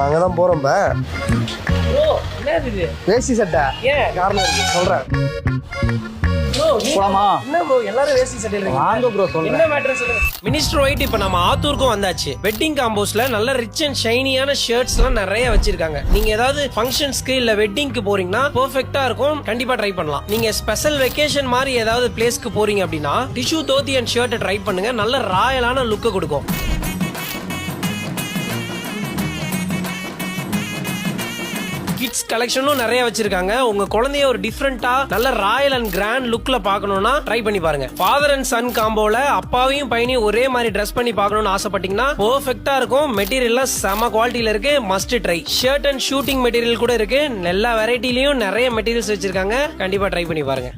நம்ம அங்கதான் போறோம் இப்ப ப்ரோ என்னது இது? வேஷ்டி சட்டை. ஏன்? காரணம் இருக்கு. சொல்றேன். ப்ரோ போலாமா? என்ன ப்ரோ எல்லாரும் வேஷ்டி சட்டையில இருக்கீங்க? வாங்க ப்ரோ சொல்றேன். என்ன மேட்டர் சொல்லுங்க மினிஸ்டர் ஒயிட் இப்போ நம்ம ஆத்தூருக்கும் வந்தாச்சு. வெட்டிங் காம்போஸ்ல நல்ல ரிச் அண்ட் ஷைனியான ஷர்ட்ஸ் எல்லாம் நிறைய வச்சிருக்காங்க. நீங்க ஏதாவது ஃபங்க்ஷன்ஸ்க்கு இல்ல வெட்டிங்க்கு போறீங்கன்னா பெர்ஃபெக்ட்டா இருக்கும். கண்டிப்பா ட்ரை பண்ணலாம். நீங்க ஸ்பெஷல் வெக்கேஷன் மாதிரி ஏதாவது பிளேஸ்க்கு போறீங்க அப்படின்னா டிஷ்யூ தோத்தி அண்ட் ஷர்ட்டை ட்ரை பண்ணுங்க. நல்ல ராயலான லுக்கை கொடுக்கும். கிட்ஸ் கலெக்ஷனும் நிறைய வச்சிருக்காங்க. உங்க குழந்தைய ஒரு டிஃப்ரெண்டா நல்ல ராயல் அண்ட் கிராண்ட் லுக்ல பாக்கணும்னா ட்ரை பண்ணி பாருங்க. ஃபாதர் அண்ட் சன் காம்போல அப்பாவையும் பையனையும் ஒரே மாதிரி ட்ரெஸ் பண்ணி பாக்கணும்னு ஆசைப்பட்டீங்கன்னா பெர்ஃபெக்டா இருக்கும். மெட்டீரியல்லாம் செம குவாலிட்டியில இருக்கு. Must try shirt and shooting material கூட இருக்கு. எல்லா வெரைட்டிலையும் நிறைய மெட்டீரியல்ஸ் வச்சிருக்காங்க. கண்டிப்பா ட்ரை பண்ணி பாருங்க.